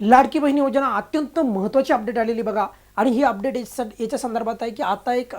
लाडकी बहिणी योजना अत्यंत महत्त्वाची अपडेट आलेली बघा. आणि ही अपडेट याच्या याच्या संदर्भात आहे की आता एक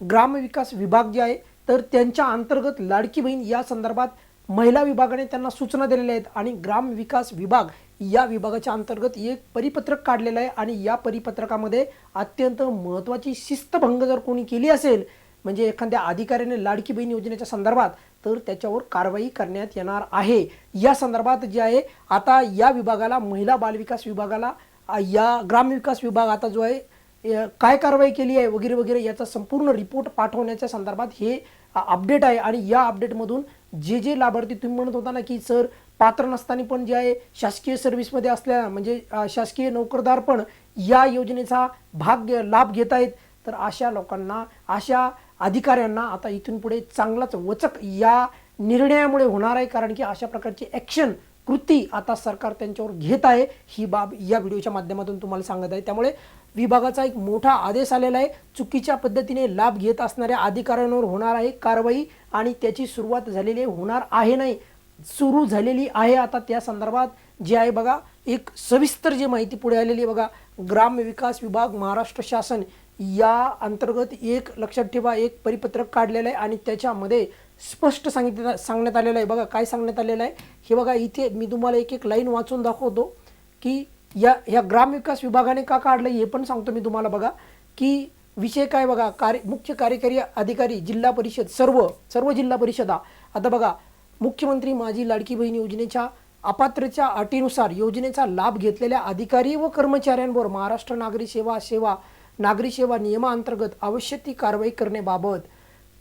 ग्रामविकास विभाग जे आहे तर त्यांच्या अंतर्गत लाडकी बहीण या संदर्भात महिला विभागाने त्यांना सूचना दिलेल्या आहेत. आणि ग्रामविकास विभाग या विभागाच्या अंतर्गत एक परिपत्रक काढलेलं आहे. आणि या परिपत्रकामध्ये अत्यंत महत्त्वाची शिस्तभंग जर कोणी केली असेल म्हणजे एखाद्या अधिकाऱ्याने लाडकी बहीण योजनेच्या संदर्भात तर त्याच्यावर कारवाई करण्यात येणार आहे. या संदर्भात जे आहे आता या विभागाला महिला बालविकास विभागाला या ग्रामविकास विभाग आता जो आहे काय कारवाई केली आहे वगैरे वगैरे याचा संपूर्ण रिपोर्ट पाठवण्याच्या संदर्भात हे अपडेट आहे. आणि या अपडेटमधून जे जे लाभार्थी तुम्ही म्हणत होता ना की सर पात्र नसताना पण जे आहे शासकीय सर्व्हिसमध्ये असल्या म्हणजे शासकीय नोकरदार पण या योजनेचा भाग घे- लाभ घेत आहेत. तर अशा लोकांना अशा अधिकाऱ्यांना आता इथून पुढे चांगलाच वचक या निर्णयामुळे होणार आहे कारण की अशा प्रकारची ॲक्शन कृती आता सरकार त्यांच्यावर घेत आहे. ही बाब या व्हिडिओच्या माध्यमातून तुम्हाला सांगत आहे. त्यामुळे विभागाचा एक मोठा आदेश आलेला आहे. चुकीच्या पद्धतीने लाभ घेत असणाऱ्या अधिकाऱ्यांवर होणार आहे कारवाई आणि त्याची सुरुवात झालेली आहे, होणार आहे नाही सुरू झालेली आहे आता त्या संदर्भात. जे आहे बघा एक सविस्तर जी माहिती पुढे आलेली आहे बघा ग्राम विकास विभाग महाराष्ट्र शासन या अंतर्गत एक लक्षात ठेवा एक परिपत्रक काढलेलं आहे आणि त्याच्यामध्ये स्पष्ट सांगितलं सांगण्यात आलेलं आहे. बघा काय सांगण्यात आलेलं आहे? हे बघा इथे मी तुम्हाला एक एक लाईन वाचून दाखवतो की या ह्या ग्रामविकास विभागाने का काढलं हे पण सांगतो मी तुम्हाला. बघा की विषय काय बघा? कार्य मुख्य कार्यकारी अधिकारी जिल्हा परिषद सर्व सर्व जिल्हा परिषदा. आता बघा मुख्यमंत्री माझी लाडकी बहीण योजनेच्या अपात्रच्या अटीनुसार योजनेचा लाभ घेतलेल्या अधिकारी व कर्मचाऱ्यांवर महाराष्ट्र नागरी सेवा सेवा नागरी सेवा नियमाअंतर्गत आवश्यक ती कारवाई करण्याबाबत.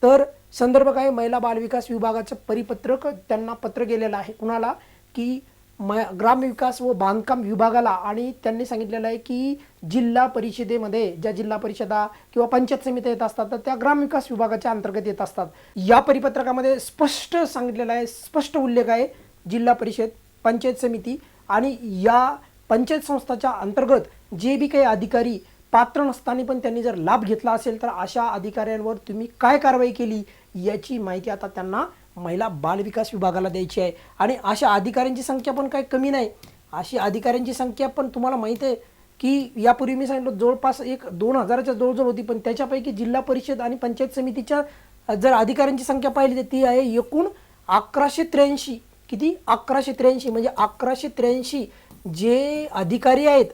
तर संदर्भ काय महिला बालविकास विभागाचं परिपत्रक त्यांना पत्र गेलेलं आहे. कुणाला? की म ग्रामविकास व बांधकाम विभागाला. आणि त्यांनी सांगितलेलं आहे की जिल्हा परिषदेमध्ये ज्या जिल्हा परिषदा किंवा पंचायत समित्या येत असतात तर त्या ग्रामविकास विभागाच्या अंतर्गत येत असतात. या परिपत्रकामध्ये स्पष्ट सांगितलेलं आहे स्पष्ट उल्लेख आहे जिल्हा परिषद पंचायत समिती आणि या पंचायत संस्थाच्या अंतर्गत जे बी काही अधिकारी पात्र नसताना पण त्यांनी जर लाभ घेतला असेल तर अशा अधिकाऱ्यांवर तुम्ही काय कारवाई केली याची माहिती आता त्यांना महिला बालविकास विभागाला द्यायची आहे. आणि अशा अधिकाऱ्यांची संख्या पण काही कमी नाही. अशी अधिकाऱ्यांची संख्या पण तुम्हाला माहीत आहे की यापूर्वी मी सांगितलं जवळपास एक दोन हजाराच्या जवळजवळ होती पण त्याच्यापैकी जिल्हा परिषद आणि पंचायत समितीच्या जर अधिकाऱ्यांची संख्या पाहिली तर ती आहे एकूण अकराशे त्र्याऐंशी. किती? अकराशे त्र्याऐंशी. म्हणजे अकराशे त्र्याऐंशी जे अधिकारी आहेत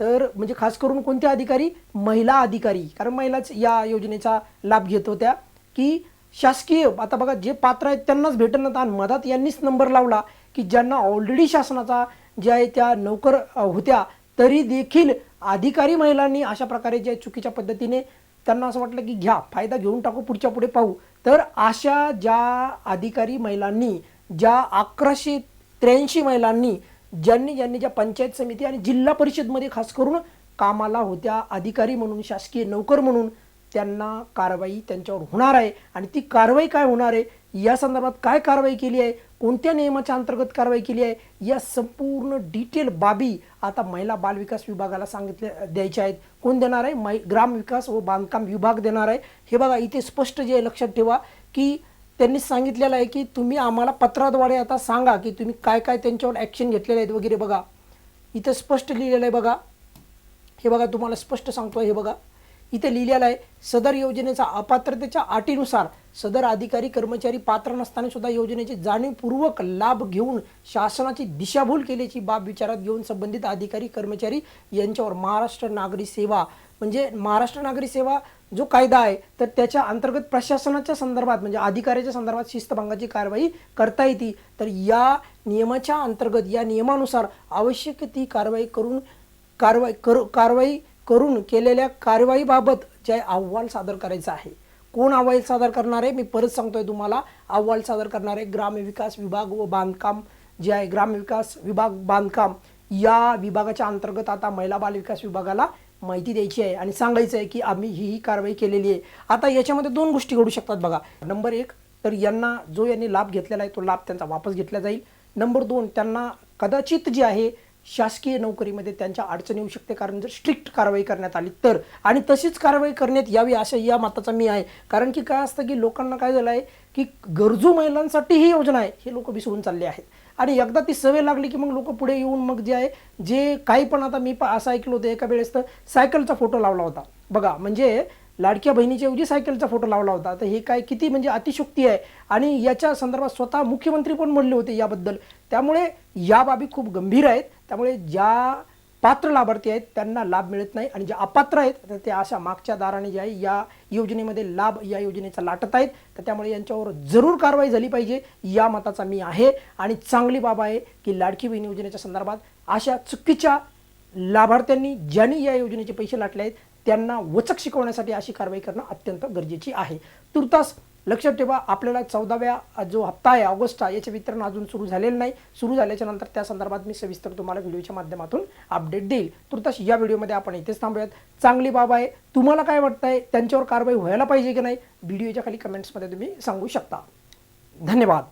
तर म्हणजे खास करून कोणते अधिकारी? महिला अधिकारी. कारण महिलाच या योजनेचा लाभ घेत होत्या की शासकीय आता बघा जे पात्र आहेत त्यांनाच भेटणार आणि मधात यांनीच नंबर लावला की ज्यांना ऑलरेडी शासनाचा जे आहे त्या नोकर होत्या तरी देखील अधिकारी महिलांनी अशा प्रकारे जे चुकीच्या पद्धतीने त्यांना असं वाटलं की घ्या फायदा घेऊन टाकू पुढच्या पुढे पाहू. तर अशा ज्या अधिकारी महिलांनी ज्या अकराशे त्र्याऐंशी महिलांनी ज्यांनी ज्यांनी ज्या पंचायत समिती आणि जिल्हा परिषदमध्ये खास करून कामाला होत्या अधिकारी म्हणून शासकीय नोकर म्हणून त्यांना कारवाई त्यांच्यावर होणार आहे. आणि ती कारवाई काय होणार आहे? या संदर्भात काय कारवाई केली आहे? कोणत्या नियमाच्या अंतर्गत कारवाई केली आहे? या संपूर्ण डिटेल बाबी आता महिला बालविकास विभागाला सांगितल्या द्यायच्या आहेत. कोण देणार आहे? मै ग्रामविकास व बांधकाम विभाग देणार आहे. हे बघा इथे स्पष्ट जे आहे लक्षात ठेवा की त्यांनी सांगितलेलं आहे की तुम्ही आम्हाला पत्राद्वारे आता सांगा की तुम्ही काय काय त्यांच्यावर ॲक्शन घेतलेले आहेत वगैरे बघा. इथं स्पष्ट लिहिलेलं आहे बघा. हे बघा तुम्हाला स्पष्ट सांगतो हे बघा. इथे लिहिलेलं आहे सदर योजनेचा अपात्रतेच्या अटीनुसार सदर अधिकारी कर्मचारी पात्र नसताना सुद्धा योजनेचे जाणीवपूर्वक लाभ घेऊन शासनाची दिशाभूल केल्याची बाब विचारात घेऊन संबंधित अधिकारी कर्मचारी यांच्यावर महाराष्ट्र नागरी सेवा म्हणजे महाराष्ट्र नागरी सेवा जो कायदा आहे तर त्याच्या अंतर्गत प्रशासनाच्या संदर्भात म्हणजे अधिकाऱ्याच्या संदर्भात शिस्तभंगाची कारवाई करता येते. तर या नियमाच्या अंतर्गत या नियमानुसार आवश्यक ती कारवाई करून कारवाई करू कारवाई करून केलेल्या कारवाईबाबत जे आहे अहवाल सादर करायचा आहे. कोण अहवाल सादर करणार आहे? मी परत सांगतोय तुम्हाला. अहवाल सादर करणार आहे ग्रामविकास विभाग व बांधकाम जे आहे ग्रामविकास विभाग बांधकाम. या विभागाच्या अंतर्गत आता महिला बालविकास विभागाला माहिती द्यायची आहे आणि सांगायचं आहे की आम्ही ही ही कारवाई केलेली आहे. आता याच्यामध्ये दोन गोष्टी घडू शकतात बघा. नंबर एक तर यांना जो यांनी लाभ घेतलेला आहे तो लाभ त्यांचा वापस घेतला जाईल. नंबर दोन त्यांना कदाचित जी आहे शासकीय नोकरीमध्ये त्यांच्या अडचण येऊ शकते. कारण जर स्ट्रिक्ट कारवाई करण्यात आली तर. आणि तशीच कारवाई करण्यात यावी अशा या मताचा मी आहे. कारण की काय असतं की लोकांना काय झालं आहे की गरजू महिलांसाठी ही योजना आहे. हे लोक विसरून चालले आहेत. आणि एकदा ती सवय लागली की मग लोक पुढे येऊन मग जे आहे जे काही पण आता मी पा- असं ऐकलं होतं एका वेळेस तर सायकलचा फोटो लावला होता. बघा म्हणजे लाडक्या बहिणीच्या ऐवजी सायकलचा फोटो लावला होता. तर हे काय किती म्हणजे अतिशुक्ती आहे. आणि याच्या संदर्भात स्वतः मुख्यमंत्री पण म्हणले होते याबद्दल. त्यामुळे या बाबी खूप गंभीर आहेत. त्यामुळे ज्या पात्र लाभार्थी आहेत त्यांना लाभ मिळत नाही आणि जे अपात्र आहेत तर ते अशा मागच्या दाराने जे आहे या योजनेमध्ये लाभ या योजनेचा लाटत आहेत. तर त्यामुळे यांच्यावर जरूर कारवाई झाली पाहिजे या मताचा मी आहे. आणि चांगली बाब आहे की लाडकी बहीण योजनेच्या संदर्भात अशा चुकीच्या लाभार्थ्यांनी ज्यांनी या योजनेचे पैसे लाटले आहेत त्यांना वचक शिकवण्यासाठी अशी कारवाई करणं अत्यंत गरजेची आहे. तुर्तास लक्षात ठेवा आपल्याला चौदाव्या जो हप्ता आहे ऑगस्टचा याचे वितरण अजून सुरू झालेलं नाही. सुरू झाल्याच्यानंतर त्या संदर्भात मी सविस्तर तुम्हाला व्हिडिओच्या माध्यमातून अपडेट देईल. तुर्तास या व्हिडिओमध्ये आपण इथेच थांबूयात. चांगली बाब आहे तुम्हाला काय वाटतंय त्यांच्यावर कारवाई व्हायला पाहिजे की नाही व्हिडिओच्या खाली कमेंट्समध्ये तुम्ही सांगू शकता. धन्यवाद.